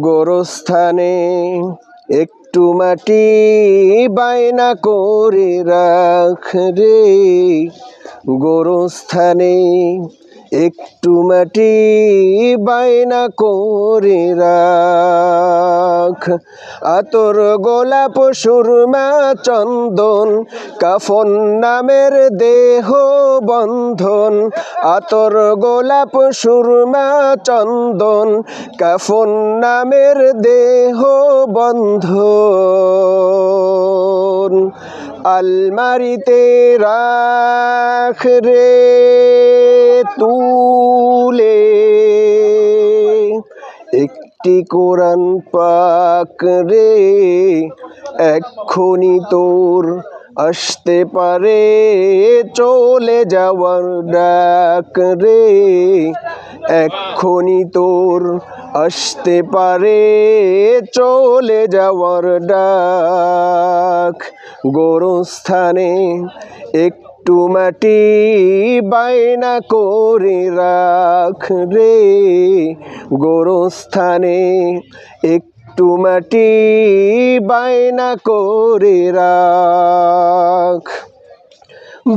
গোরস্থানে একটু মাটি বায়না করে রাখ রে। গোরস্থানে একটু মাটি বায়না করে রাখ। আতর গোলাপ, সুরমা, চন্দন, কাফন নামের দেহ বন্ধন। আতর গোলাপ, সুরমা, চন্দন, কাফন নামের দেহ বন্ধন। আলমারিতে রাখ রে তুলে। একটি কোরআন পাক রে, এক্ষুনি তোর আসতে পারে। চলে যাওয়ার ডাক রে, এক্ষুনি তোর আসতে পারে চলে যাওয়ার ডাক। গোরস্থানে একটু মাটি বায়না করে রাখ রে। গোরস্থানে একটু মাটি বায়না করে রাখ।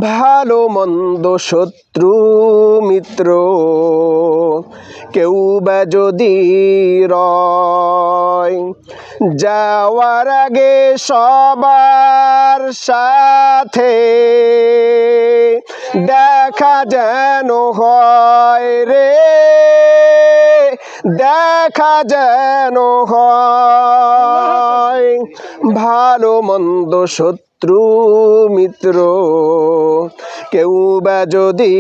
ভালো মন্দ শত্রু মিত্র কেউ বা যদি রয়, যাওয়ার আগে সবার সাথে দেখা যেন হয় রে, দেখা যেন হয়। ভালো মন্দ শত্রু মিত্র কেউ বা যদি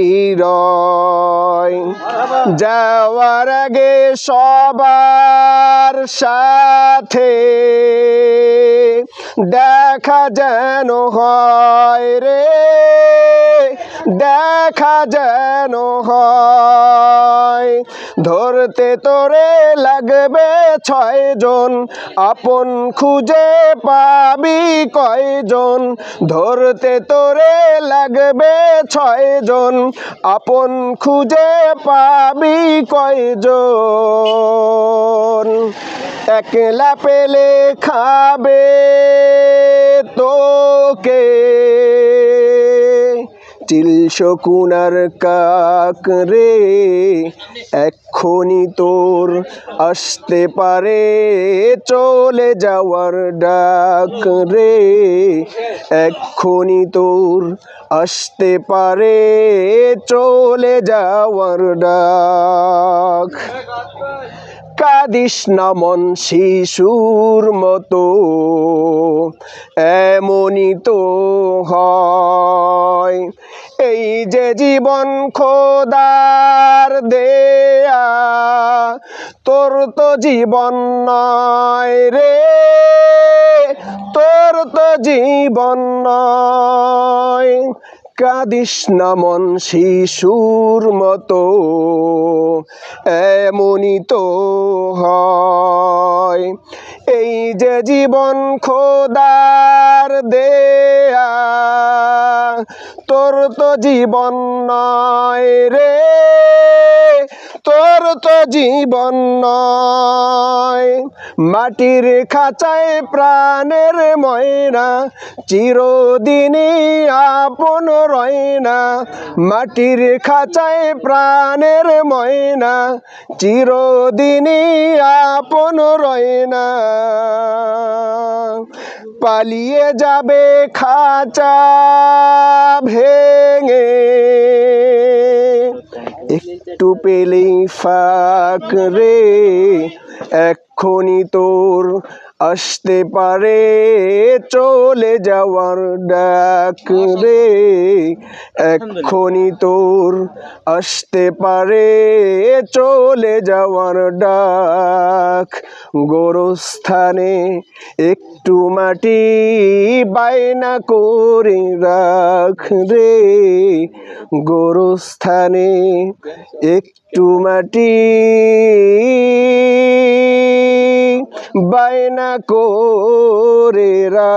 যাওয়ার আগে সবার সাথে দেখা যেন হয় রে। দেখা যেন হয়। ধরতে তোরে লাগবে ছয়জন, আপন খুঁজে পাবি কয়জন? ধরতে তোরে লাগবে ছয়জন, আপন খুঁজে পাবি কয়জন? একলা পেলে খাবে তোকে। চিল শকুনার কাক রে, এক্ষুনি তোর আসতে পারে চলে যাওয়ার ডাক রে, এক্ষুনি তোর আসতে পারে চলে যাওয়ার ডাক। কাদিস নামন শিশুর মতো, এমনই তো হয়। যে জীবন খোদার দেয়া, তোর তো জীবন নয় রে, তোর তো জীবন নয়। কাদিস নামন শিশুর মতো, এমনই তো হয়। এই যে জীবন খোদার দেয়া তোর তো জীবন নয় রে। তোর তো জীবন নয় মাটির খাঁচায় প্রাণের ময়না, চিরদিনই আপন রয় না মাটির খাঁচায় প্রাণের ময়না, চিরদিনই আপন রয় না পালিয়ে যাবে খাঁচা। ভেঙে। একটু পেলেই ফাঁক রে এক্ষুনি তোর আসতে পারে চলে যাওয়ার ডাক রে। এক্ষুনি তোর আসতে পারে চলে যাওয়ার ডাক। গোরস্থানে একটু মাটি বায়না করে রাখ রে। গোরস্থানে একটু মাটি বায়না করে রাখ।